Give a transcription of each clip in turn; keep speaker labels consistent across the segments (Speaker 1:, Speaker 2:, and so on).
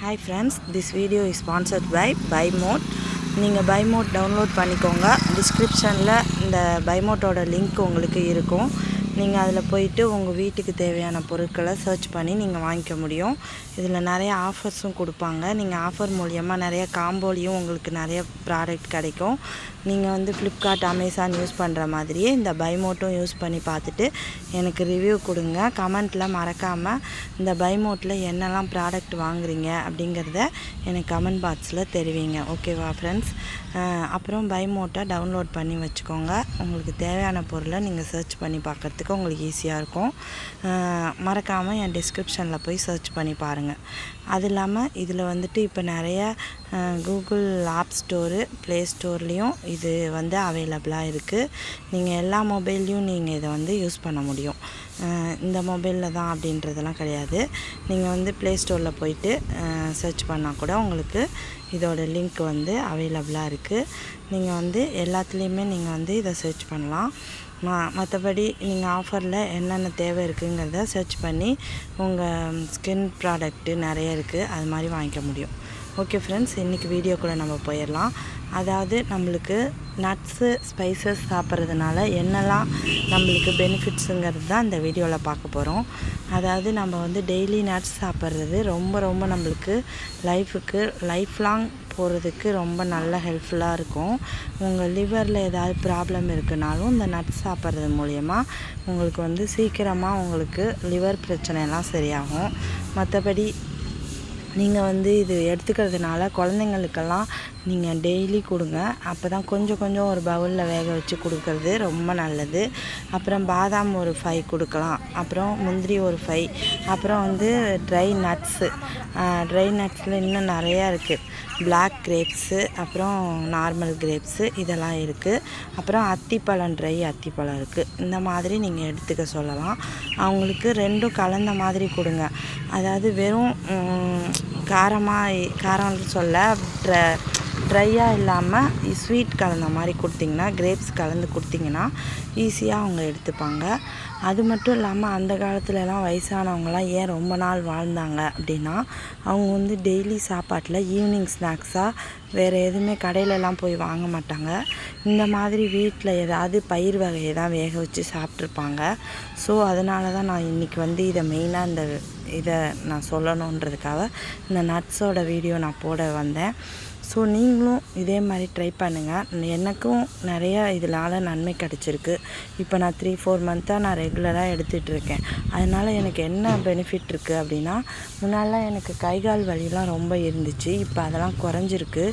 Speaker 1: Hi friends this video is sponsored by by mod நீங்கள் by mod download பண்ணிக்கோங்க. டிஸ்கிரிப்ஷனில் இந்த பை மோட்டோட லிங்க் உங்களுக்கு இருக்கும். நீங்கள் அதில் போயிட்டு உங்கள் வீட்டுக்கு தேவையான பொருட்களை சர்ச் பண்ணி நீங்கள் வாங்கிக்க முடியும். இதில் நிறைய ஆஃபர்ஸும் கொடுப்பாங்க. நீங்கள் ஆஃபர் மூலியமாக நிறைய காம்போலையும் உங்களுக்கு நிறைய ப்ராடக்ட் கிடைக்கும். நீங்கள் வந்து ஃப்ளிப்கார்ட் அமேசான் யூஸ் பண்ணுற மாதிரியே இந்த பைமோட்டும் யூஸ் பண்ணி பார்த்துட்டு எனக்கு ரிவ்யூ கொடுங்க. கமெண்ட்டில் மறக்காமல் இந்த பைமோட்டில் என்னெல்லாம் ப்ராடக்ட் வாங்குறீங்க அப்படிங்கிறத எனக்கு கமெண்ட் பாக்ஸில் தெரிவிங்க. ஓகேவா ஃப்ரெண்ட்ஸ் அப்புறம் பைமோட்டை டவுன்லோட் பண்ணி வச்சுக்கோங்க. உங்களுக்கு தேவையான பொருளை நீங்கள் சர்ச் பண்ணி பார்க்குறதுக்கு உங்களுக்கு ஈஸியாக இருக்கும். மறக்காமல் என் டிஸ்கிரிப்ஷனில் போய் சர்ச் பண்ணி பாருங்கள் அது இல்லாமல் இதில் வந்துட்டு இப்போ நிறைய கூகுள் ஆப் ஸ்டோரு ப்ளே ஸ்டோர்லேயும் இது வந்து அவைலபிளாக இருக்குது நீங்கள் எல்லா மொபைல்லையும் நீங்கள் இதை வந்து யூஸ் பண்ண முடியும். இந்த மொபைலில் தான் அப்படின்றதெல்லாம் கிடையாது. நீங்கள் வந்து ப்ளே ஸ்டோரில் போயிட்டு சர்ச் பண்ணால் கூட உங்களுக்கு இதோட லிங்க் வந்து அவைலபிளாக இருக்குது நீங்கள் வந்து எல்லாத்துலேயுமே நீங்கள் வந்து இதை சர்ச் பண்ணலாம். மற்றபடி நீங்கள் ஆஃபரில் என்னென்ன தேவை இருக்குங்கிறத சர்ச் பண்ணி உங்கள் ஸ்கின் ப்ராடக்ட்டு நிறைய இருக்குது அது மாதிரி வாங்கிக்க முடியும். ஓகே ஃப்ரெண்ட்ஸ் இன்றைக்கி வீடியோக்குள்ளே நம்ம போயிடலாம். அதாவது நம்மளுக்கு நட்ஸு ஸ்பைசஸ் சாப்பிட்றதுனால என்னெல்லாம் நம்மளுக்கு பெனிஃபிட்ஸுங்கிறது தான் இந்த வீடியோவில் பார்க்க போகிறோம் அதாவது நம்ம வந்து டெய்லி நட்ஸ் சாப்பிட்றது ரொம்ப ரொம்ப நம்மளுக்கு லைஃபுக்கு லைஃப் லாங் போகிறதுக்கு ரொம்ப நல்ல ஹெல்ப்ஃபுல்லாக இருக்கும். உங்கள் லிவரில் ஏதாவது ப்ராப்ளம் இருக்குனாலும் இந்த நட்ஸ் சாப்பிட்றது மூலயமா உங்களுக்கு வந்து சீக்கிரமாக உங்களுக்கு லிவர் பிரச்சனையெல்லாம் சரியாகும். மற்றபடி நீங்கள் வந்து இது எடுத்துக்கிறதுனால குழந்தைங்களுக்கெல்லாம் நீங்கள் டெய்லி கொடுங்க. அப்போ தான் கொஞ்சம் கொஞ்சம் ஒரு பவுலில் வேக வச்சு கொடுக்கறது ரொம்ப நல்லது. அப்புறம் பாதாம் ஒரு ஃபை கொடுக்கலாம். அப்புறம் முந்திரி ஒரு ஃபை அப்புறம் வந்து ட்ரை நட்ஸு ட்ரை நட்ஸில் இன்னும் நிறையா இருக்குது பிளாக் கிரேப்ஸு அப்புறம் நார்மல் கிரேப்ஸு இதெல்லாம் இருக்குது அப்புறம் அத்திப்பழம் ட்ரை அத்திப்பழம் இருக்குது இந்த மாதிரி நீங்கள் எடுத்துக்க சொல்லலாம். அவங்களுக்கு ரெண்டும் கலந்த மாதிரி கொடுங்க. அதாவது வெறும் காரமாக காரம்னு சொல்ல ட்ர ட்ரையாக இல்லாமல் ஸ்வீட் கலந்த மாதிரி கொடுத்தீங்கன்னா கிரேப்ஸ் கலந்து கொடுத்தீங்கன்னா ஈஸியாக அவங்க எடுத்துப்பாங்க. அது மட்டும் இல்லாமல் அந்த காலத்துலலாம் வயசானவங்களாம் ஏன் ரொம்ப நாள் வாழ்ந்தாங்க அப்படின்னா அவங்க வந்து டெய்லி சாப்பாட்டில் ஈவினிங் ஸ்நாக்ஸாக வேறு எதுவுமே கடையிலலாம் போய் வாங்க மாட்டாங்க. இந்த மாதிரி வீட்டில் ஏதாவது பயிர் வகையை தான் வேக வச்சு சாப்பிட்ருப்பாங்க ஸோ அதனால தான் நான் இன்றைக்கி வந்து இதை மெயினாக இந்த இதை நான் சொல்லணுன்றதுக்காக இந்த நட்ஸோட வீடியோ நான் போட வந்தேன். ஸோ நீங்களும் இதே மாதிரி ட்ரை பண்ணுங்கள் எனக்கும் நிறையா இதனால் நன்மை கிடச்சிருக்கு. இப்போ நான் த்ரீ ஃபோர் மந்த்தாக நான் ரெகுலராக எடுத்துகிட்ருக்கேன் அதனால் எனக்கு என்ன பெனிஃபிட் இருக்குது அப்படின்னா முன்னாலாம் எனக்கு கை கால் வலிலாம் ரொம்ப இருந்துச்சு. இப்போ அதெல்லாம் குறைஞ்சிருக்கு.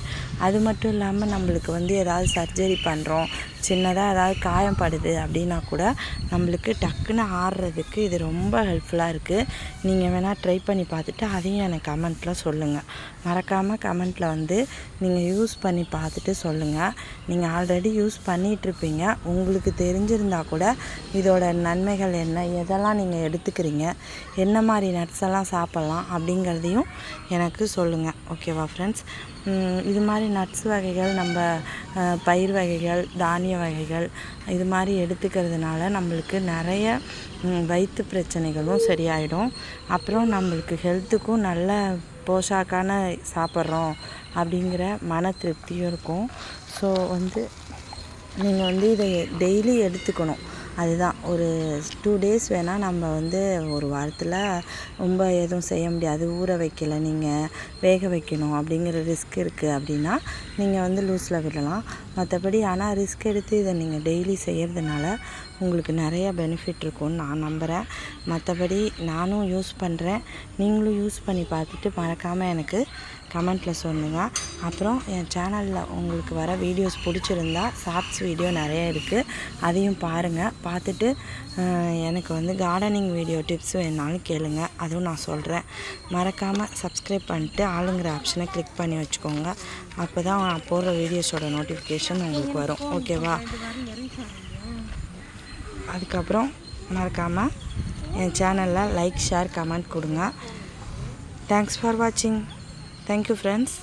Speaker 1: அது மட்டும் இல்லாமல் நம்மளுக்கு வந்து ஏதாவது சர்ஜரி பண்ணுறோம் சின்னதாக ஏதாவது காயம் படுது அப்படின்னா கூட நம்மளுக்கு டக்குன்னு ஆடுறதுக்கு இது ரொம்ப ஹெல்ப்ஃபுல்லாக இருக்குது நீங்கள் வேணால் ட்ரை பண்ணி பார்த்துட்டு அதையும் எனக்கு கமெண்ட்டில் சொல்லுங்கள் மறக்காமல் கமெண்ட்டில் வந்து நீங்கள் யூஸ் பண்ணி பார்த்துட்டு சொல்லுங்கள் நீங்கள் ஆல்ரெடி யூஸ் பண்ணிகிட்ருப்பீங்க உங்களுக்கு தெரிஞ்சிருந்தால் கூட இதோட நன்மைகள் என்ன எதெல்லாம் நீங்கள் எடுத்துக்கிறீங்க என்ன மாதிரி நட்ஸ் எல்லாம் சாப்பிட்லாம் அப்படிங்கிறதையும் எனக்கு சொல்லுங்கள் ஓகேவா ஃப்ரெண்ட்ஸ் இது மாதிரி நட்ஸ் வகைகள் நம்ம பயிர் வகைகள் தானிய வகைகள் இது மாதிரி எடுத்துக்கிறதுனால நம்மளுக்கு நிறைய வயிற்று பிரச்சனைகளும் சரியாயிடும். அப்புறம் நம்மளுக்கு ஹெல்த்துக்கும் நல்ல போஷாக்கான சாப்பிட்றோம். அப்படிங்கிற மன திருப்தியும் இருக்கும். ஸோ வந்து நீங்கள் வந்து இதை டெய்லி எடுத்துக்கணும். அதுதான். ஒரு டூ டேஸ் வேணால் நம்ம வந்து ஒரு வாரத்தில் ரொம்ப எதுவும் செய்ய முடியாது. ஊற வைக்கல. நீங்கள் வேக வைக்கணும் அப்படிங்கிற ரிஸ்க் இருக்குது அப்படின்னா நீங்கள் வந்து லூஸில் விடலாம். மற்றபடி ஆனால் ரிஸ்க் எடுத்து இதை நீங்கள் டெய்லி செய்கிறதுனால உங்களுக்கு நிறையா பெனிஃபிட் இருக்கும்னு நான் நம்புகிறேன் மற்றபடி நானும் யூஸ் பண்ணுறேன் நீங்களும் யூஸ் பண்ணி பார்த்துட்டு மறக்காமல் எனக்கு கமெண்ட்டில் சொல்லுங்கள் அப்புறம் என் சேனலில் உங்களுக்கு வர வீடியோஸ் பிடிச்சிருந்தா ஷார்ட்ஸ் வீடியோ நிறைய இருக்குது அதையும் பாருங்கள் பார்த்துட்டு எனக்கு வந்து கார்டனிங் வீடியோ டிப்ஸ் வேணாலும் கேளுங்க. அதுவும் நான் சொல்கிறேன் மறக்காமல் சப்ஸ்கிரைப் பண்ணிட்டு ஆளுங்கிற ஆப்ஷனை கிளிக் பண்ணி வச்சுக்கோங்க. அப்போ தான் நான் போடுற வீடியோஸோட நோட்டிஃபிகேஷன் உங்களுக்கு வரும் ஓகேவா அதுக்கப்புறம் மறக்காமல் என் சேனலில் லைக் ஷேர் கமெண்ட் கொடுங்க. தேங்க்ஸ் ஃபார் வாட்சிங் தேங்க்யூ ஃப்ரெண்ட்ஸ்